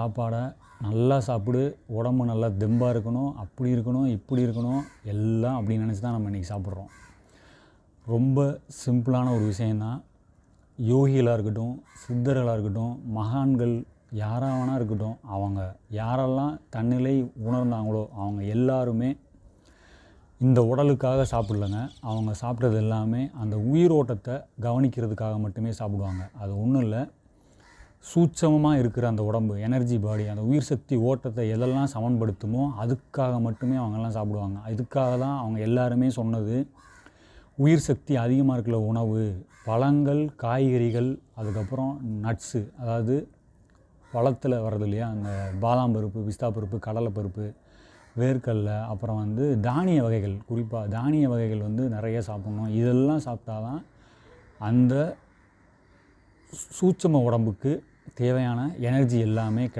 சாப்பாடை நல்லா சாப்பிடு உடம்பு நல்லா தெம்பாக இருக்கணும் அப்படி இருக்கணும் இப்படி இருக்கணும் எல்லாம் அப்படின்னு நினச்சி தான் நம்ம இன்றைக்கி சாப்பிட்றோம். ரொம்ப சிம்பிளான ஒரு விஷயந்தான் யோகிகளாக இருக்கட்டும் சித்தர்களாக இருக்கட்டும் மகான்கள் யாராக வேணா இருக்கட்டும் அவங்க யாரெல்லாம் தன்னிலை உணர்ந்தாங்களோ அவங்க எல்லாருமே இந்த உடலுக்காக சாப்பிடலங்க. அவங்க சாப்பிட்றது எல்லாமே அந்த உயிரோட்டத்தை கவனிக்கிறதுக்காக மட்டுமே சாப்பிடுவாங்க. அது ஒன்றும் இல்லை. சூட்சமமாக இருக்கிற அந்த உடம்பு எனர்ஜி பாடி அந்த உயிர் சக்தி ஓட்டத்தை எதெல்லாம் சமன்படுத்துமோ அதுக்காக மட்டுமே அவங்கெல்லாம் சாப்பிடுவாங்க. இதுக்காக தான் அவங்க எல்லாருமே சொன்னது உயிர் சக்தி அதிகமாக இருக்கிற உணவு பழங்கள் காய்கறிகள் அதுக்கப்புறம் நட்ஸு அதாவது பழத்தில் வர்றது இல்லையா? அந்த பாதாம் பருப்பு பிஸ்தா பருப்பு கடலை பருப்பு வேர்க்கடலை அப்புறம் வந்து தானிய வகைகள் குறிப்பாக தானிய வகைகள் வந்து நிறைய சாப்பிட்ணும். இதெல்லாம் சாப்பிட்டா தான் அந்த சூட்சம உடம்புக்கு தேவையான எனர்ஜி எல்லாமே கிடைக்கும்.